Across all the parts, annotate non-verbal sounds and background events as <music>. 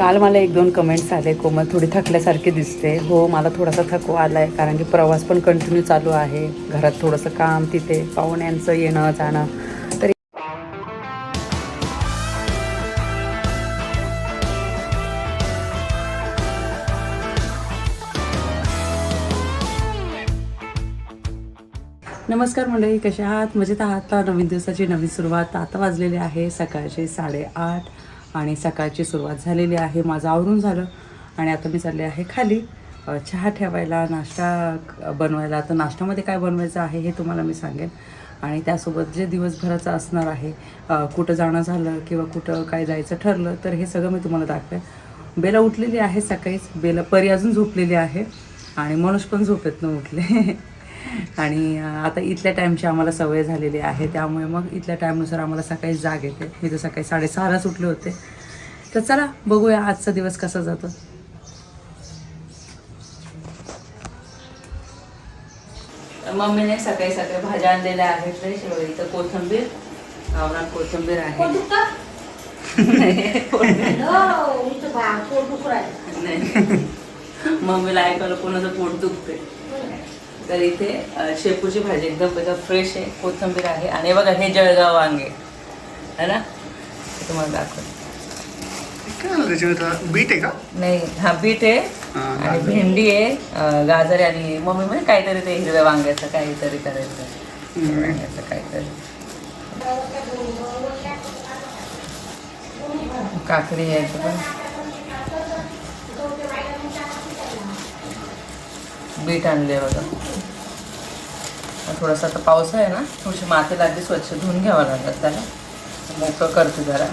काल मला एक दोन कमेंट्स आले कोमल थोडी थकल्यासारखी दिसते. हो मला थोडासा थकवा आला आहे कारण की प्रवास पण कंटिन्यू चालू आहे. घरात थोडंसं काम तिथे पाहुण्यांचं येणं जाणं. तरी नमस्कार मंडळी कशा आहात? मजेत आहात नवीन दिवसाची नवीन सुरुवात. आता वाजलेली आहे सकाळचे साडेआठ. आणि सकाळची सुरुवात झालेली आहे. माझं आवरून झालं आणि आता मी चालले आहे खाली. चहा ठेवायला नाश्ता बनवायला. तर नाश्त्यामध्ये काय बनवायचं आहे हे तुम्हाला मी सांगेन. आणि त्यासोबत जे दिवसभराचं असणार आहे कुठं जाणं झालं किंवा कुठं काय जायचं ठरलं तर हे सगळं मी तुम्हाला दाखवेन. बेला उठलेली आहे सकाळीच. बेला परी अजून झोपलेली आहे आणि मनोज पण झोपेतनं उठले. <laughs> आणि आता इथल्या टाईमची आम्हाला सवय झालेली आहे. त्यामुळे मग इथल्या टाईमनुसार आम्हाला सकाळी जाग येते. मी तर सकाळी साडेसहालाच उठले होते. तर चला बघूया आजचा दिवस कसा जातो. मम्मीने सकाळी सकाळी भाज्या आणलेल्या आहेत फ्रेश इथं कोथिंबीर गावरान कोथिंबीर आहे. नाही, नाही. मम्मीला ऐकायला कोणाचं पोट दुखते तर इथे शेपूची भाजी एकदम बघा फ्रेश आहे कोथिंबीर आहे. आणि बघा हे जळगाव वांगे. है ना? तुम्हाला त्याच्यामध्ये बीट आहे का? नाही हा बीट आहे आणि. भेंडी आहे गाजर आहे आणि मम्मी म्हणजे काहीतरी ते हिरव्या वांग्याचं काहीतरी करायचं. वांग्याचं काहीतरी. काकडी यायचं पण. बीट आणले बघा. थोडासा आता पाऊस आहे ना थोडीशी माती लागली स्वच्छ धुवून घ्यावं लागतात त्याला. मोकळं करते जरा.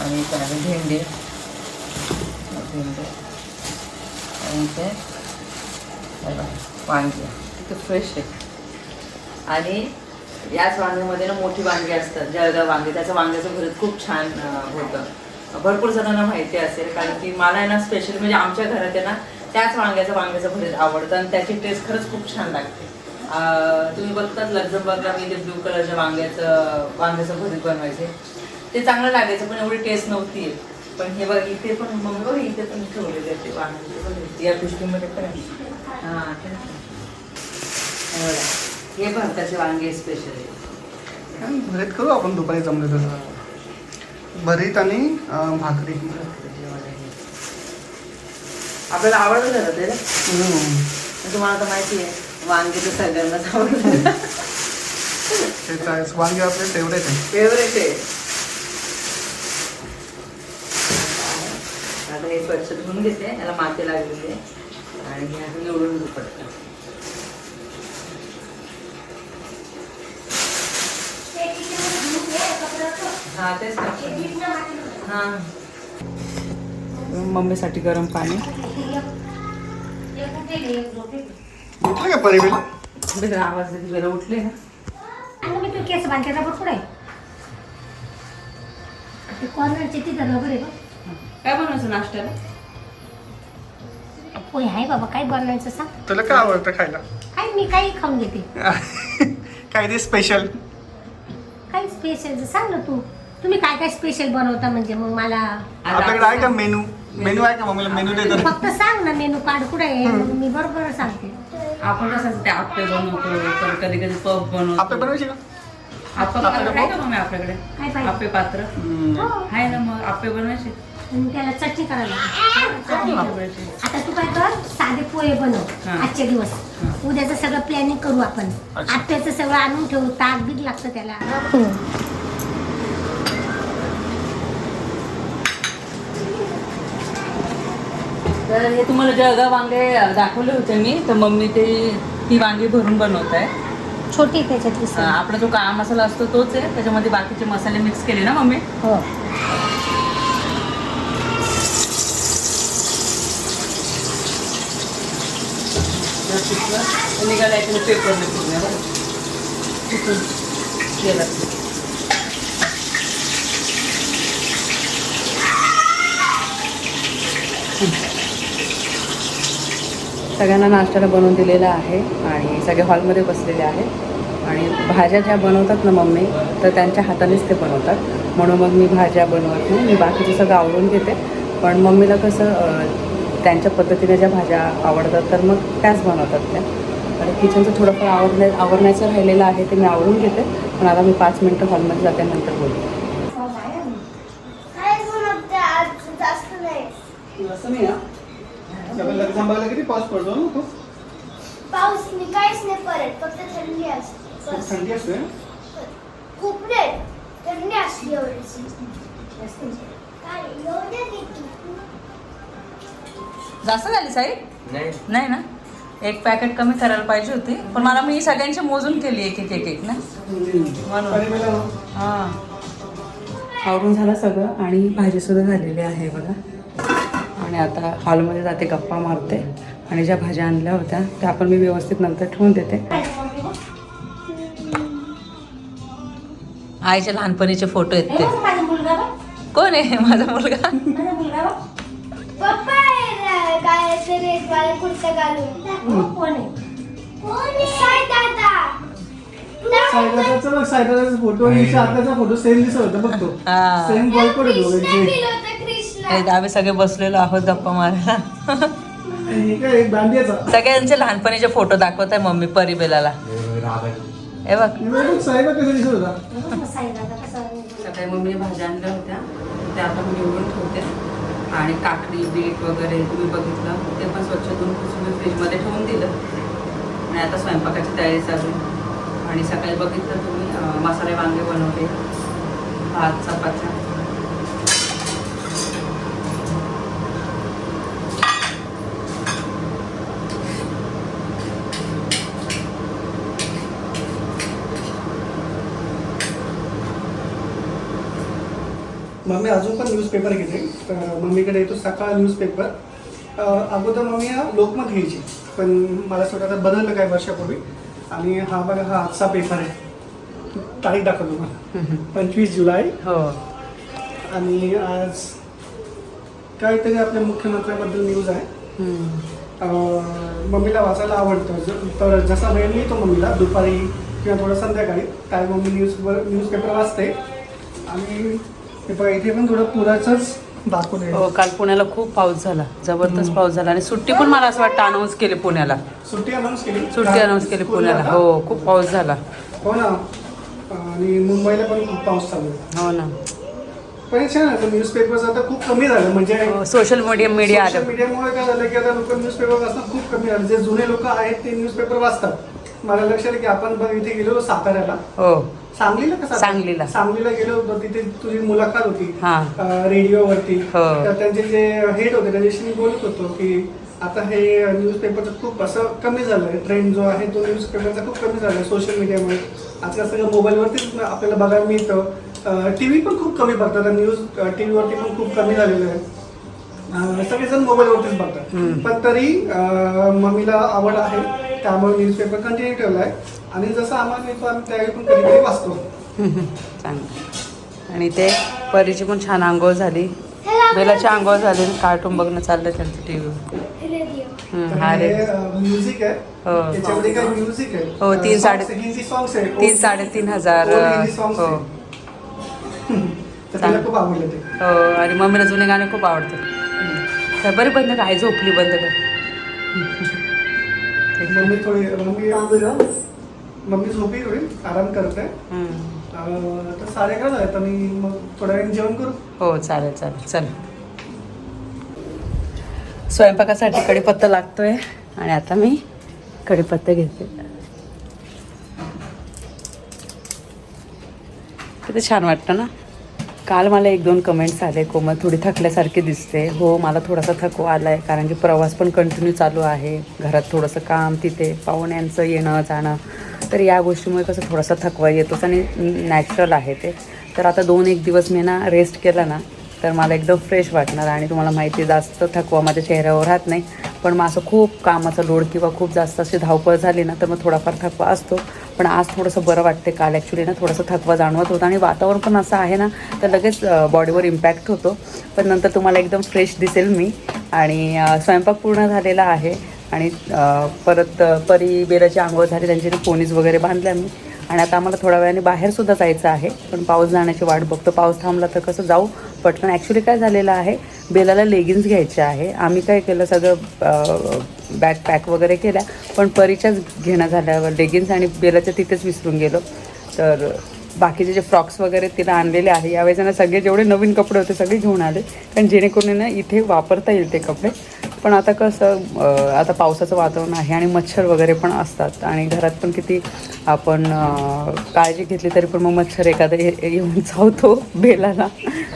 आणि इथे भेंडी. भेंडी. आणि ते वांगी. तिथे फ्रेश आहे. आणि याच वांग्यामध्ये ना मोठी वांगी असतात जळगाव वांगे. त्याचं वांग्याचं भरीत खूप छान होतं. भरपूर जणांना माहिती असेल कारण की मला आहे ना स्पेशल म्हणजे आमच्या घरात आहे ना त्याच वांग्याचं वांग्याचं भरीत आवडतं आणि त्याची टेस्ट खरंच खूप छान लागते तुम्ही बघतात लक्झमबर्गला मी ते ब्ल्यू कलरच्या वांग्याचं वांग्याचं भरीत बनवायचे ते चांगलं लागायचं पण एवढी टेस्ट नव्हती. पण हे बघ इथे पण मम्मी बघ इथे पण ठेवलेले ते वांगे बघ, या पिशवीमध्ये पण. हां. हे. हे भारताचे वांगे स्पेशल आहे भरीत करू आपण दुपारी जमले तसं भरीत आणि भाकरी आपल्याला आवडतं झालं ते? तुम्हाला तर माहिती आहे वांगे तर सगळ्यांनाच आवडतं ते काय वांगे आपले फेवरेट आहे फेवरेट आहे. आता हे स्वच्छ धुवून घेते याला माती लागलेली आहे. आणि हे निवडून घेऊ पटकन. हा तेच हा. मम्मीसाठी गरम पाणी. उठलं का आवाज बेला उठले ना. आणि मी तू केस बांधते रबर कुठे ते कॉर्नरचे तिथं रबर आहे बघ. काय बनवायचं नाश्त्याला? पोहे आहे बाबा काय बनवायचं सांग. तुला काय आवडतं खायला? काय मी काही खाऊन घेते. काय ते स्पेशल काय स्पेशल सांग ना तू. तुम्ही काय काय स्पेशल बनवता म्हणजे मग मला? आपल्याकडे आहे का मेनू मेनू आहे का मम्मीला मेनू तू देतो? फक्त सांग ना मेनू कार्ड कुठे आहे? मग मी बरोबर सांगते. आपण कसं ते आप्पे बनवतो तर कधी कधी पफ बनवतो. आपलं बनवायची का? आप्पे पात्र आहे का मम्मी आपल्याकडे? काय पाहिजे? आप्पे पात्र. हम्म. हो. आहे ना मग आप्पे बनवायचे? आणि त्याला चटणी करायला लागते. चटणी बनवायचे. आता तू काय कर साधे पोहे बनव हा. आजचे दिवस. हा. उद्याचं सगळं प्लॅनिंग करू आपण. अच्छा. आत्याचं सगळं आणून ठेवू ताक बीक लागतं त्याला. तर हे तुम्हाला जळगाव वांगे दाखवले होते मी तर मम्मी ते ती वांगी भरून बनवत आहे. छोटी त्याच्यातली. आपला जो काळा मसाला असतो तोच आहे. त्याच्यामध्ये बाकीचे मसाले मिक्स केले ना मम्मी? हो. निघालं पेपर पूर्ण तिथून केलं सगळ्यांना नाश्त्याला बनवून दिलेला आहे आणि सगळे हॉलमध्ये बसलेले आहेत. आणि भाज्या ज्या बनवतात ना मम्मी तर त्यांच्या हातानेच ते बनवतात. म्हणून मग मी भाज्या बनवत नाही. मी बाकीचं सगळं आवडून घेते. पण मम्मीला कसं त्यांच्या पद्धतीने ज्या भाज्या आवडतात तर मग त्याच बनवतात त्या. आणि किचनचं थोडंफार आवडण्या आवडण्याचं राहिलेलं आहे ते मी आवडून घेते. पण आता मी पाच मिनटं हॉलमध्ये जाते नंतर बोलते काय बनवते आज जास्त नाही असं नाही ना लग्न सांभाळायला किती पाऊस पडतो ना खूप पाऊस नाही काहीच नाही पडत फक्त थंडी असते. खूप बस. थंडी असते? खूप नाही थंडी असते काय किती जास्त झाली साई? नाही. नाही ना? एक पॅकेट कमी करायला पाहिजे होती. पण मला मी सगळ्यांची मोजून केली एक एक एक एक ना? म्हणून. हां. आवरून झालं सगळं आणि भाजीसुद्धा झालेली आहे बघा. आणि आता हॉलमध्ये जाते गप्पा मारते आणि ज्या भाज्या आणल्या होत्या त्या आपण मी व्यवस्थित नंतर ठेवून देते. आईच्या लहानपणीचे फोटो आहेत ते. माझा मुलगा बघ. कोण आहे माझा मुलगा? फोटो फोटो सेम दिसत होता बघ तो. हा. सेम आम्ही सगळे बसलेलो आहोत गप्पा मारायला. सगळ्यांचे लहानपणीचे फोटो दाखवत आहे मम्मी परिबेलाला. हे बघ. हे सकाळी मम्मीने भाज्या आणल्या होत्या. त्या आता निवडून ठेवते. आणि काकडी बीट वगैरे तुम्ही बघितलं. ते पण स्वच्छ धुवून पुसून फ्रीजमध्ये ठेवून दिलं. आणि आता स्वयंपाकाची तयारी चालू आणि सकाळी बघितलं तुम्ही मसाले वांगे बनवले. भात चपात्या. मम्मी अजून पण न्यूजपेपर घेते. तर मम्मीकडे येतो सकाळ न्यूजपेपर अगोदर मम्मी हा लोकमत घ्यायची. पण मला असं वाटतं बदललं काय वर्षापूर्वी. आणि हा बघा हा आजचा पेपर आहे. तारीख दाखवतो मला पंचवीस जुलै. हो. आणि आज काहीतरी आपल्या मुख्यमंत्र्याबद्दल न्यूज आहे. मम्मीला वाचायला आवडतं. ज- तर जसा वेळ मिळतो मम्मीला दुपारी किंवा थोडं संध्याकाळी काय मम्मी न्यूजवर न्यूजपेपर वाचते. आणि हे बघा इथे पण थोडं पुराचंच दाखवलं हो काल पुण्याला खूप पाऊस झाला. जबरदस्त पाऊस झाला. आणि सुट्टी पण मला असं वाटतं अनाऊन्स केली पुण्याला. सुट्टी अनाऊन्स केली? सुट्टी अनाऊन्स केली पुण्याला? हो खूप पाऊस झाला. हो ना. आणि मुंबईला पण खूप पाऊस चालू आहे. हो ना. पण छान आहे न्यूजपेपर्स आता खूप कमी झालं. म्हणजे सोशल मीडिया मीडिया सोशल आलं. मीडियामुळे काय झालं की आता लोक न्यूजपेपर वाचणं खूप कमी झालं. जे जुने लोक आहेत ते न्यूजपेपर वाचतात. मला लक्षात की आपण बघ इथे गेलो साताऱ्याला हो सांगलीला का सातारा? सांगलीला. सांगलीला गेलो होतो तिथे तुझी मुलाखत होती हा. अं, रेडिओवरती हो. तर त्यांचे जे हेड होते त्यांच्याशी मी बोलत होतो की आता हे न्यूजपेपरचं खूप असं कमी झालंय ट्रेंड जो आहे तो न्यूजपेपरचा खूप कमी झालाय सोशल मीडियामुळे आजकाल सगळं मोबाईलवरतीच आपल्याला बघायला मिळतं टी व्ही पण खूप कमी बघतात न्यूज टी व्हीवरती पण खूप कमी झालेलं आहे अं, सगळेजण मोबाईलवरतीच बघतात. पण तरी अं, मम्मीला आवड आहे त्यामुळे न्यूजपेपर कंटिन्यू ठेवलाय. आणि जसं आम्हाला येतो आम्ही त्यावेळी पण कधी कधी वाचतो. चांगलं. आणि ते परीची पण छान आंघोळ झाली. बेलाची आंघोळ झाली. कार्टून बघणं चाललं त्यांचं टी व्ही हा रे. म्युझिक आहे. हो. त्याच्यामध्ये काय म्युझिक आहे. हो, तीन साडे- आहे, हिंदी सॉंग्स आहे. तीन साडेतीन हजार हो. आहे. तर खूप आवडलं ते. हो आणि मम्मीला जुने गाणे खूप आवडतात. तर बरे बंद आई झोपली बंद कर. मम्मी थोडी मम्मी मम्मी झोपी थोडी आराम करते. अं, तर साडे अकरा झाले तर मी मग थोड्या वेळ जेवण करू. हो चालेल चालेल चल. स्वयंपाकासाठी कढीपत्ता लागतोय आणि आता मी कढीपत्ता घेते. किती छान वाटतं ना? काल मला एक दोन कमेंट्स आले कोमल थोडी थकल्यासारखी दिसते. हो मला थोडासा थकवा आला आहे कारण की प्रवास पण कंटिन्यू चालू आहे. घरात थोडंसं काम तिथे पाहुण्यांचं येणं जाणं. तर या गोष्टीमुळे कसं थोडासा थकवा येतोच आणि नॅचरल आहे ते. तर आता दोन एक दिवस मी ना रेस्ट केला ना तर मला एकदम फ्रेश वाटणार आणि तुम्हाला माहिती जास्त थकवा माझ्या चेहऱ्यावर राहत नाही. पण मग असं खूप कामाचा लोड किंवा खूप जास्त अशी धावपळ झाली ना तर मग थोडाफार थकवा असतो. पण आज थोडंसं बरं वाटते काल ॲक्च्युली ना थोडंसं थकवा जाणवत होता. आणि वातावरण पण असं आहे ना तर लगेच बॉडीवर इम्पॅक्ट होतो. पण नंतर तुम्हाला एकदम फ्रेश दिसेल मी. आणि स्वयंपाक पूर्ण झालेला आहे. आणि परत परी बेराची आंघोळ झाली त्यांची पोनीज वगैरे बांधल्या मी. आणि आता आम्हाला थोड्या वेळाने बाहेरसुद्धा जायचं आहे. पण पाऊस जाण्याची वाट बघतो. पाऊस थांबला तर कसं जाऊ? पटकन ॲक्च्युली काय झालेलं आहे? बेलाला लेगिन्स घ्यायचे आहे. आम्ही काय केलं सगळं बॅग पॅक वगैरे केल्या. पण परीच्याच घेणं झाल्यावर लेगिन्स आणि बेलाच्या तिथेच विसरून गेलो. तर बाकीचे जे फ्रॉक्स वगैरे तिला आणलेले आहे यावेळेस ना सगळे जेवढे नवीन कपडे होते सगळे घेऊन आले. कारण जेणेकरून ना इथे वापरता येईल ते कपडे. पण आता कसं आता पावसाचं वातावरण आहे आणि मच्छर वगैरे पण असतात. आणि घरात पण किती आपण काळजी घेतली तरी पण मग मच्छर एखादा येऊन चावतो बेलाला.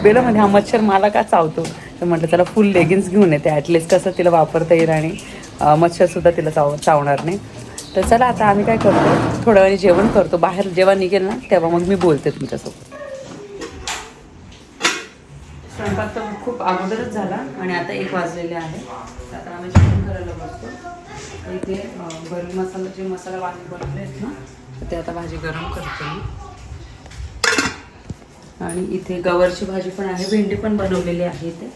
बेलामध्ये हा मच्छर मला का चावतो? तर म्हटलं त्याला फुल लेगिन्स घेऊन येते. ॲटलिस्ट कसं तिला वापरता येईल आणि मच्छरसुद्धा तिला चाव चावणार नाही. तर चला आता आम्ही काय करतो? थोड्या वेळी जेवण करतो. बाहेर जेव्हा निघेल ना तेव्हा मग मी बोलते तुमच्यासोबत. स्वयंपाक तर खूप अगोदरच झाला आणि आता एक वाजलेले आहे. आता आम्ही जेवण करायला बसतो. इथे गरम मसाला जे मसाला वांगे बनवले आहेत ना ते आता भाजी गरम करतो मी. आणि इथे गवरची भाजी पण आहे भेंडी पण बनवलेली आहे इथे.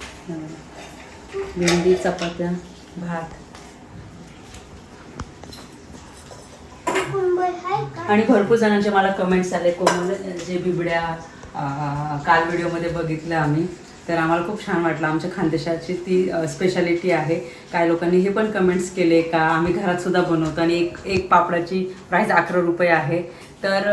भेंडी चपात्या भात. आणि भरपूर जणांचे मला कमेंट्स आले कोमल जे बिबड्या काल व्हिडिओमध्ये बघितलं आम्ही. तर आम्हाला खूप छान वाटलं. आमच्या खानदेशाची ती स्पेशालिटी आहे. काय लोकांनी हे पण कमेंट्स केले का आम्ही घरात सुद्धा बनवतो आणि एक एक पापडाची प्राईस अकरा रुपये आहे. तर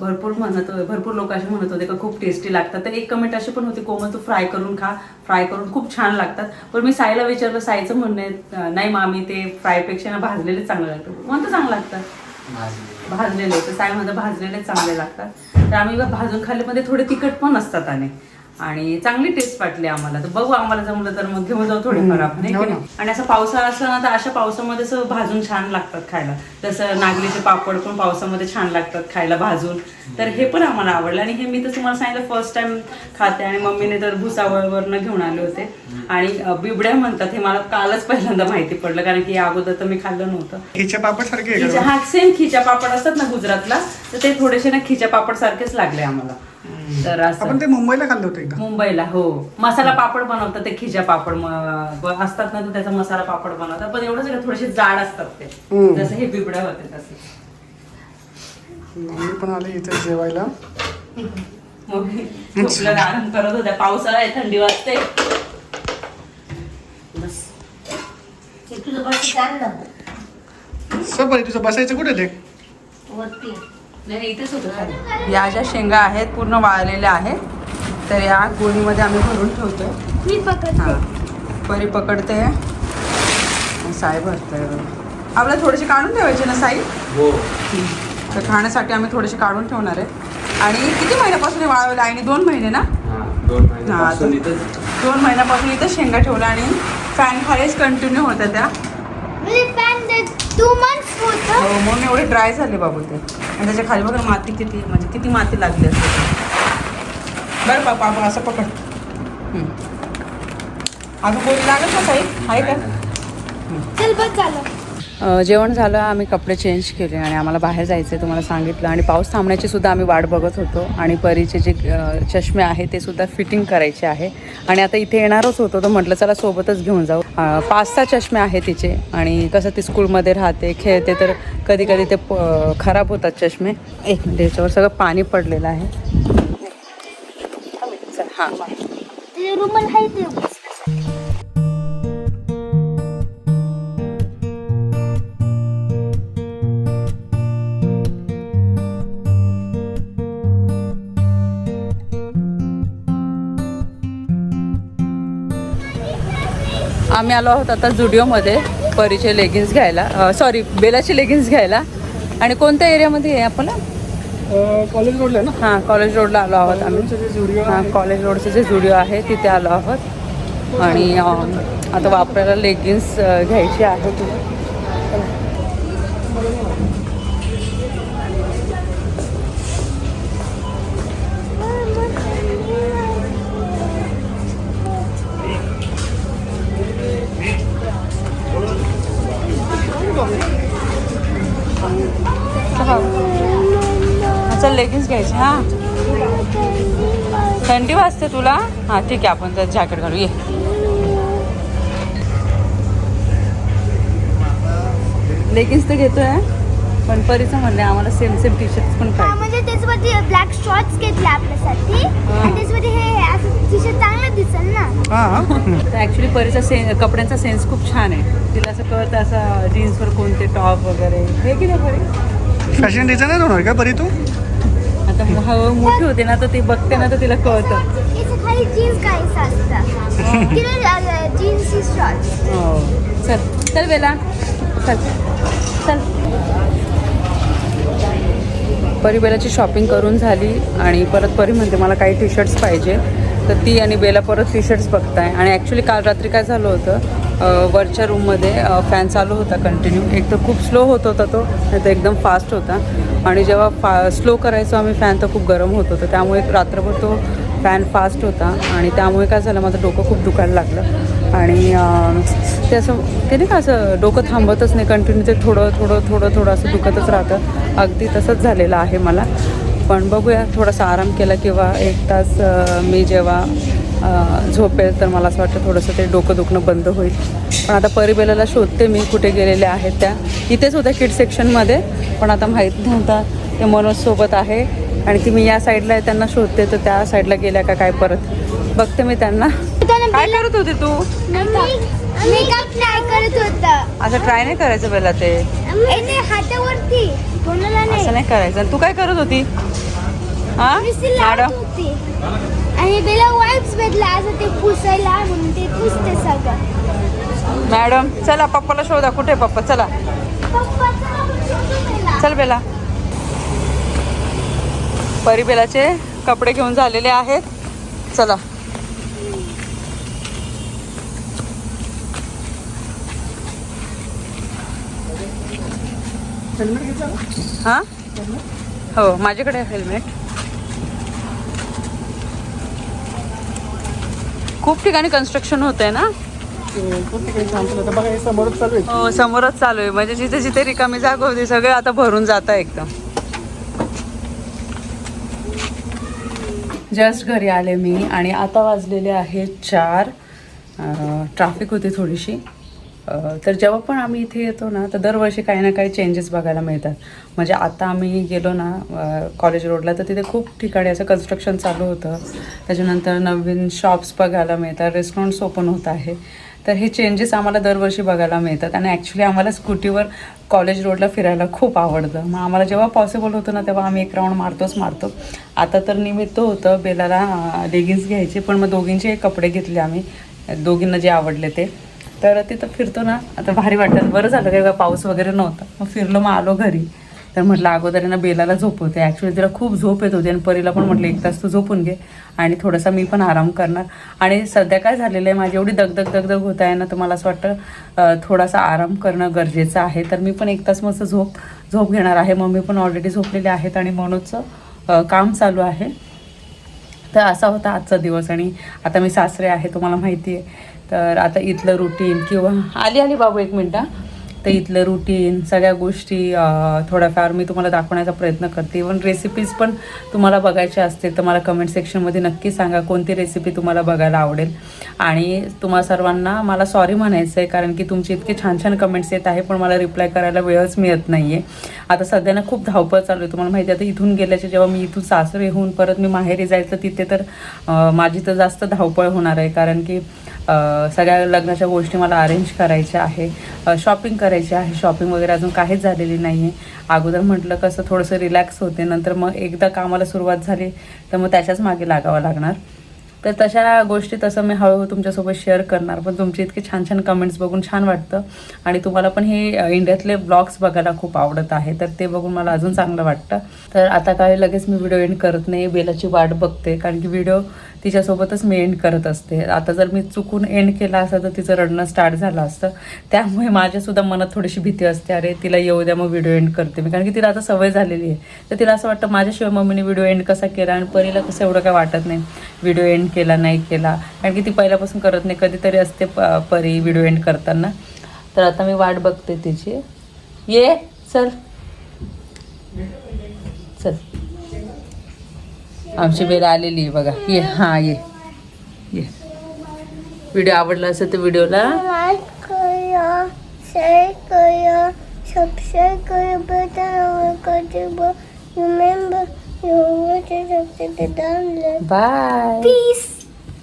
भरपूर म्हणत भरपूर लोक असे म्हणत होते का खूप टेस्टी लागतात. तर एक कमेंट अशी पण होती कोमल तू फ्राय करून खा. फ्राय करून खूप छान लागतात. पण मी साईला विचारलं साईचं म्हणणं नाही मामी ते फ्रायपेक्षा ना भाजलेले चांगलं लागतं म्हणतं चांगलं लागतं भाजलेले. तर सायमध्ये भाजलेले चांगले लागतात. तर आम्ही भाजून खाल्ले मध्ये थोडे तिखट पण असतात आणि. आणि चांगली टेस्ट वाटली आम्हाला. तर बघू आम्हाला जमलं तर मग घेऊन जाऊ थोडेफार आपण है? आणि असं पावसाळा असला ना तर अशा पावसामध्ये असं भाजून छान लागतात खायला. तसं नागलीचे पापड पण पावसामध्ये छान लागतात खायला भाजून. तर हे पण आम्हाला आवडलं आणि हे मी तर तुम्हाला सांगितलं फर्स्ट टाइम खाते आणि मम्मीने तर भुसावळवरनं घेऊन आले होते. आणि बिबड्या म्हणतात हे मला कालच पहिल्यांदा माहिती पडलं कारण की अगोदर तर मी खाल्लं नव्हतं. खिच्या पापड सारखे हा सेम खिच्या पापड असतात ना गुजरातला तर ते थोडेसे ना खिच्या पापड सारखेच लागले आम्हाला. तर असं. आपण ते मुंबईला खाल्लं होतं एकदा. मुंबईला हो. मसाला पापड बनवतात ते खिच्या पापड म- ब- असतात ना तर त्याचा मसाला पापड बनवतात. पण एवढंच आहे का थोडेसे जाड असतात ते. हम्म. जसं हे बिबड्या होते तसे. मम्मी पण आले इथे जेवायला. मग मी झोपलं आराम करत होत्या पावसाळा आहे थंडी वाजते. बस. ते तुझं बस तुझं बसायचं कुठे ते? वरती या ज्या शेंगा आहेत पूर्ण वाळलेल्या आहेत तर या गोणीमध्ये आम्ही भरून ठेवतोय. मी पकडते. हा. परी पकडते. साई भरते आपल्याला थोडेसे काढून ठेवायचे ना साई? हो. तर खाण्यासाठी आम्ही थोडेसे काढून ठेवणार आहे. आणि किती महिन्यापासून हे वाळवलं आहे? दोन महिने ना? हा दोन महिन्यापासून इथंच. दोन महिन्यापासून इथं शेंगा ठेवल्या आणि फॅन खालीच कंटिन्यू होत्या त्या. म्हणजे पॅन टू मंथ्स होतं. हो, म्हणून एवढे ड्राय झाले बाबू ते. आणि त्याच्याखाली बघा माती किती म्हणजे किती माती लागली असते. बरं बाबा आपण असं पकड. अजून कोणी लागत ना साई? आहे का? चल बस झालं. जेवण झालं आम्ही कपडे चेंज केले आणि आम्हाला बाहेर जायचं आहे तुम्हाला सांगितलं. आणि पाऊस थांबण्याची सुद्धा आम्ही वाट बघत होतो आणि परीचे जे चष्मे आहे ते सुद्धा फिटिंग करायचे आहे. आणि आता इथे येणारच होतो तर म्हटलं चला सोबतच घेऊन जाऊ. पाच सहा चष्मे आहे तिचे आणि कसं ती स्कूलमध्ये राहते खेळते तर कधी कधी ते प- खराब होतात चष्मे. एक मिनिट याच्यावर सगळं पाणी पडलेलं आहे. चल हां. आम्ही आलो आहोत आता जुडिओमध्ये परीचे लेगिन्स घ्यायला. सॉरी बेलाचे लेगिन्स घ्यायला. आणि कोणत्या एरियामध्ये आहे आपल्याला कॉलेज रोडला ना? हां कॉलेज रोडला आलो आहोत आम्ही. हां कॉलेज रोडचे जे जुडिओ आहे तिथे आलो आहोत. आणि आता वापरायला लेगिन्स घ्यायची आहे. लेगिन्स घ्यायचे हां. थंडी वाजते तुला? हां ठीक आहे आपण तर जॅकेट घालू ये. लेगिन्स तर घेतोय पण परीचं म्हणणे आम्हाला सेम सेम टी शर्ट पण पाहिजे. म्हणजे त्याच्यावरती ब्लॅक शॉर्ट्स घेतले आपल्यासाठी. आणि त्याच्यावरती हे हे असं टी शर्ट चांगलं दिसेल ना. हा <laughs> तर ॲक्च्युली परीचा से कपड्यांचा सेन्स खूप छान आहे. तिला असं कळतं असं जीन्सवर कोणते टॉप वगैरे. हे की नाही परी? फॅशन डिझायनर होणार का परी तू? आता हळूहळू मोठी होते ना तर ती बघते ना तर तिला कळतं. जीन्स काहीच तिला जीन्स हो. चल चल बेला. चल. चल. परी बेलाची शॉपिंग करून झाली आणि परत परी म्हणते मला काही टी शर्ट्स पाहिजे. तर ती आणि बेला परत टी शर्ट्स बघताय. आणि ॲक्च्युली काल रात्री काय झालं होतं? वरच्या रूममध्ये फॅन चालू होता कंटिन्यू एक तर खूप स्लो होत होता तो नाही तर एकदम फास्ट होता. आणि जेव्हा फा स्लो करायचो आम्ही फॅन तर खूप गरम होत होतं. त्यामुळे रात्रभर तो फॅन फास्ट होता. आणि त्यामुळे काय झालं माझं डोकं खूप दुखायला लागलं. आणि ते असं ते नाही का असं डोकं थांबतच नाही कंटिन्यू ते थोडं थोडं थोडं थोडं असं दुखतच राहतं. अगदी तसंच झालेलं आहे मला. पण बघूया थोडासा आराम केला किंवा एक तास मी जेव्हा झोपेल तर मला असं वाटतं थोडंसं ते डोकं दुखणं बंद होईल. पण आता परिबेलाला शोधते मी कुठे गेलेल्या आहेत त्या. इथेच होत्या किड सेक्शनमध्ये पण आता माहीत नव्हता ते मनोजसोबत आहे आणि ती मी या साईडला आहे त्यांना शोधते तर त्या साईडला गेल्या का काय परत. बघते मी त्यांना. काय करत होती तू? असं ट्राय नाही करायचं बेला ते. असं नाही. करायचं. तू काय करत होती? हा मॅडम? होती. आणि बेला वाईप्स भेटला असं ते पुसायला म्हणून ते पुसते सगळं. मॅडम चला पप्पाला शोधा. कुठे आहे पप्पा? चला. पप्पा चला बेला. चल बेला. परी बेलाचे कपडे घेऊन झालेले आहेत. चला? हां? हो माझ्याकडे आहे हेल्मेट खूप ठिकाणी कन्स्ट्रक्शन होत आहे ना? खूप समोरच चालू आहे हो समोरच चालू आहे. म्हणजे जिथे जिथे रिकामी जागा होती सगळे आता भरून जात आहे एकदम. जस्ट घरी आले मी आणि आता वाजलेले आहेत चार. ट्रॅफिक होती थोडीशी. तर जेव्हा पण आम्ही इथे येतो ना तर दरवर्षी काही ना काही चेंजेस बघायला मिळतात. म्हणजे आता आम्ही गेलो ना कॉलेज रोडला तर तिथे खूप ठिकाणी असं कन्स्ट्रक्शन चालू होतं. त्याच्यानंतर नवीन शॉप्स बघायला मिळतात रेस्टॉरंट्स ओपन होत आहे. तर हे चेंजेस आम्हाला दरवर्षी बघायला मिळतात. आणि ॲक्च्युली आम्हाला स्कूटीवर कॉलेज रोडला फिरायला खूप आवडतं. मग आम्हाला जेव्हा पॉसिबल होतं ना तेव्हा आम्ही एक राऊंड मारतोच मारतो. आता तर निमित्त होतं बेलाला लेगिन्स घ्यायचे पण मग दोघींचे कपडे घेतले आम्ही. दोघींना जे आवडले ते. तर तिथं फिरतो ना आता भारी वाटतं बरं झालं काय पाऊस वगैरे नव्हता. मग फिरलो मग आलो घरी. तर म्हटलं अगोदर यांना बेलाला झोपवते. ॲक्च्युली तिला खूप झोप येत होती आणि परीला पण म्हटलं एक तास तू झोपून घे आणि थोडासा मी पण आराम करणार. आणि सध्या काय झालेलं आहे माझी एवढी दगदग दगदग होत आहे ना तर मला असं वाटतं थोडासा आराम करणं गरजेचं आहे. तर मी पण एक तास मस्त झोप झोप घेणार आहे. मम्मी पण ऑलरेडी झोपलेले आहेत आणि मनोजचं काम चालू आहे. तर असा होता आजचा दिवस आणि आता मी सासरे आहे तुम्हाला माहिती आहे. तर आता इथलं रुटीन किंवा आली आली बाबू एक मिनटं तर इथलं रुटीन सगळ्या गोष्टी थोड्याफार मी तुम्हाला दाखवण्याचा प्रयत्न करते. इवन रेसिपीज पण तुम्हाला बघायच्या असतील तर मला कमेंट सेक्शनमध्ये नक्की सांगा कोणती रेसिपी तुम्हाला बघायला आवडेल. आणि तुम्हा सर्वांना मला सॉरी म्हणायचं आहे कारण की तुमचे इतके छान छान कमेंट्स येत आहे पण मला रिप्लाय करायला वेळच मिळत नाही आहे आता सध्या ना खूप धावपळ चालू आहे. तुम्हाला माहिती आता इथून गेल्याचे जेव्हा मी इथून सासरे होऊन परत मी माहेरी जायचं तिथे तर माझी तर जास्त धावपळ होणार आहे. कारण की सगळ्या लग्नाच्या गोष्टी मला अरेंज करायच्या आहे. शॉपिंग करायची आहे? शॉपिंग वगैरे अजून काहीच झालेली नाही आहे अगोदर म्हटलं कसं थोडंसं रिलॅक्स होते नंतर मग एकदा कामाला सुरुवात झाली तर मग त्याच्याच मागे लागावं लागणार. तर तशा गोष्टी तसं मी हळूहळू तुमच्यासोबत शेअर करणार पण तुमचे इतके छान छान कमेंट्स बघून छान वाटतं. आणि तुम्हाला पण हे इंडियातले ब्लॉग्स बघायला खूप आवडत आहे तर ते बघून मला अजून चांगलं वाटतं. तर आता काय लगेच मी व्हिडिओ एंड करत नाही बेलाची वाट बघते कारण की व्हिडिओ तिच्यासोबतच मी एंड करत असते. आता जर मी चुकून एंड केला असता तर तिचं रडणं स्टार्ट झालं असतं. त्यामुळे माझ्यासुद्धा मनात थोडीशी भीती असते. अरे तिला येऊ द्या मग व्हिडिओ एंड करते मी. कारण की तिला आता सवय झालेली आहे. तर तिला असं वाटतं माझ्याशिवाय मम्मीने व्हिडिओ एंड कसा केला? आणि परीला कसं एवढं काय वाटत नाही? व्हिडिओ एंड केला नाही केला. कारण की ती पहिल्यापासून करत नाही. कधीतरी असते प- परी व्हिडिओ एंड करताना. तर आता मी वाट बघते तिची. ये चल. चल. आमची बेल आलेली आहे बघा. ये हां ये. ये. व्हिडिओ आवडला असेल तर व्हिडिओला शेअर करा सबस्क्राईब करा बटन रिमेंबर बाय Peace.